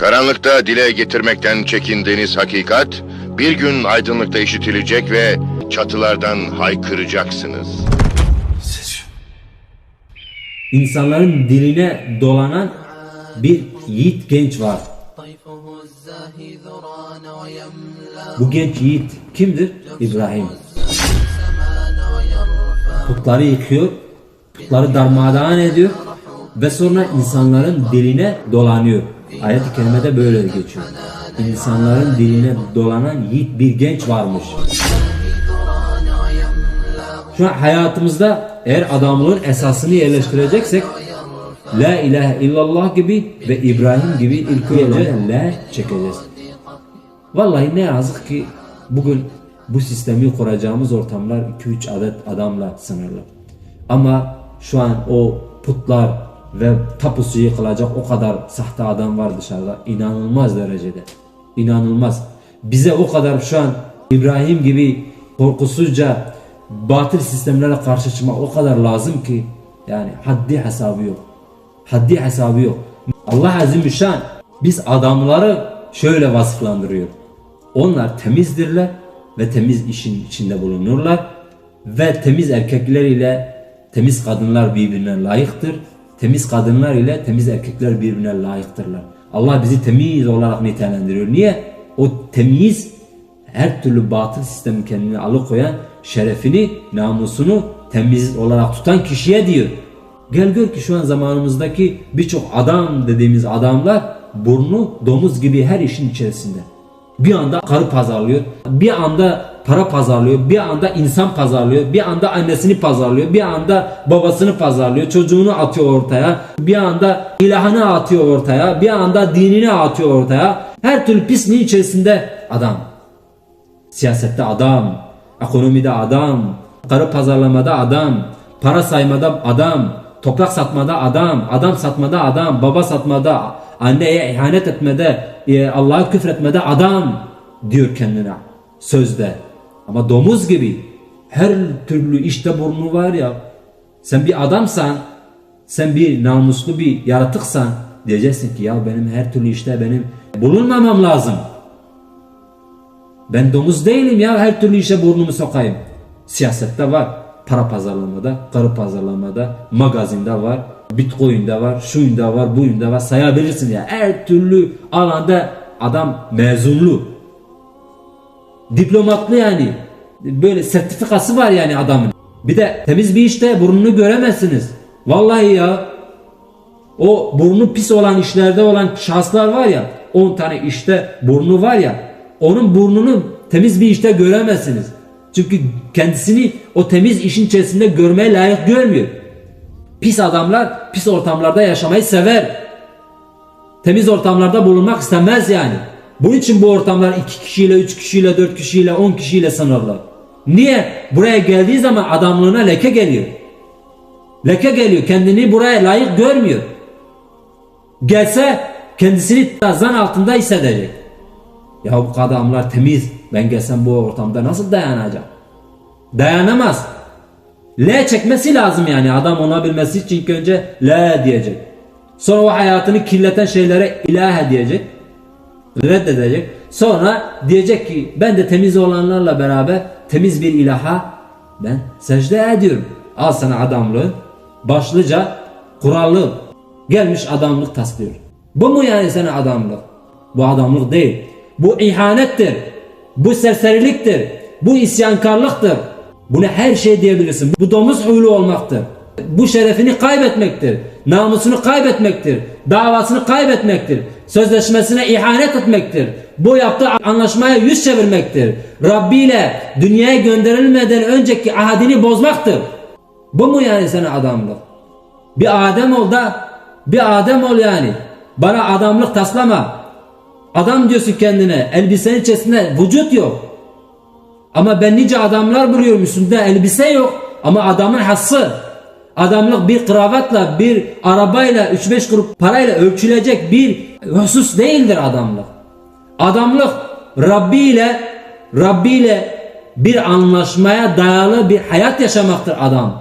Karanlıkta dile getirmekten çekindiğiniz hakikat bir gün aydınlıkta işitilecek ve çatılardan haykıracaksınız. İnsanların diline dolanan bir yiğit genç var. Bu genç yiğit kimdir? İbrahim. Putları yıkıyor, putları darmadağın ediyor ve sonra insanların diline dolanıyor. Ayet-i kerimede böyle geçiyor. İnsanların diline dolanan yiğit bir genç varmış. Şu an hayatımızda eğer adamlığın esasını yerleştireceksek La ilahe illallah gibi ve İbrahim gibi ilk önce la çekeceğiz. Vallahi ne yazık ki bugün bu sistemi kuracağımız ortamlar 2-3 adet adamla sınırlı. Ama şu an o putlar ve tapusu yıkılacak o kadar sahte adam var dışarıda. İnanılmaz derecede. İnanılmaz. Bize o kadar şu an İbrahim gibi korkusuzca batıl sistemlere karşı çıkmak o kadar lazım ki yani haddi hesabı yok. Haddi hesabı yok. Allah Azimüşşan biz adamları şöyle vasıflandırıyor. Onlar temizdirler ve temiz işin içinde bulunurlar ve temiz erkekler ile temiz kadınlar birbirine layıktır. Temiz kadınlar ile temiz erkekler birbirine layıktırlar. Allah bizi temiz olarak nitelendiriyor. Niye? O temiz her türlü batıl sistemin kendini alıkoyan şerefini, namusunu temiz olarak tutan kişiye diyor. Gel gör ki şu an zamanımızdaki birçok adam dediğimiz adamlar burnu domuz gibi her işin içerisinde. Bir anda karı pazarlıyor, bir anda para pazarlıyor, bir anda insan pazarlıyor, bir anda annesini pazarlıyor, bir anda babasını pazarlıyor, çocuğunu atıyor ortaya, bir anda ilahını atıyor ortaya, bir anda dinini atıyor ortaya. Her türlü pisliğin içerisinde adam. Siyasette adam, ekonomide adam, karı pazarlamada adam, para saymada adam, toprak satmada adam, adam satmada adam, baba satmada, anneye ihanet etmede, e, Allah'a küfretmede adam diyor kendine sözde. Ama domuz gibi her türlü işte burnu var ya. Sen bir adamsan, sen bir namuslu bir yaratıksan diyeceksin ki ya benim her türlü işte benim bulunmamam lazım. Ben domuz değilim ya her türlü işe burnumu sokayım. Siyasette var, para pazarlamada, karı pazarlamada, magazinde var, bitcoin'de var, şuyunda var, buyunda var sayabilirsin ya. Her türlü alanda adam mezunlu. Diplomatlı yani. Böyle sertifikası var yani adamın. Bir de temiz bir işte burnunu göremezsiniz. Vallahi ya. O burnu pis olan işlerde olan şahıslar var ya 10 tane işte burnu var ya onun burnunu temiz bir işte göremezsiniz. Çünkü kendisini o temiz işin içerisinde görmeye layık görmüyor. Pis adamlar pis ortamlarda yaşamayı sever. Temiz ortamlarda bulunmak istemez yani. Bunun için bu ortamlar iki kişiyle, üç kişiyle, dört kişiyle, on kişiyle sınırlı. Niye? Buraya geldiği zaman adamlığına leke geliyor. Leke geliyor. Kendini buraya layık görmüyor. Gelse kendisini zan altında hissedecek. Ya bu adamlar temiz. Ben gelsem bu ortamda nasıl dayanacak? Dayanamaz. L çekmesi lazım yani adam ona bilmesi için önce L diyecek. Sonra o hayatını kirleten şeylere ilahe diyecek. Reddedecek. Sonra diyecek ki ben de temiz olanlarla beraber temiz bir ilaha ben secde ediyorum. Al sana adamlığı. Başlıca kurallı gelmiş adamlık taslıyor. Bu mu yani sana adamlık? Bu adamlık değil. Bu ihanettir. Bu serseriliktir. Bu isyankarlıktır. Buna her şey diyebilirsin. Bu domuz huylu olmaktır. Bu şerefini kaybetmektir. Namusunu kaybetmektir. Davasını kaybetmektir. Sözleşmesine ihanet etmektir. Bu yaptığı anlaşmaya yüz çevirmektir. Rabbi ile dünyaya gönderilmeden önceki ahadini bozmaktır. Bu mu yani sana adamlık? Bir Adem ol da bir Adem ol yani. Bana adamlık taslama. Adam diyorsun kendine. Elbisenin içerisinde vücut yok. Ama ben nice adamlar buluyorum üstünde elbise yok. Ama adamın hası. Adamlık bir kravatla, bir arabayla, 3-5 kuruş parayla ölçülecek bir husus değildir adamlık. Adamlık Rabbi ile Rabbi ile bir anlaşmaya dayalı bir hayat yaşamaktır adam.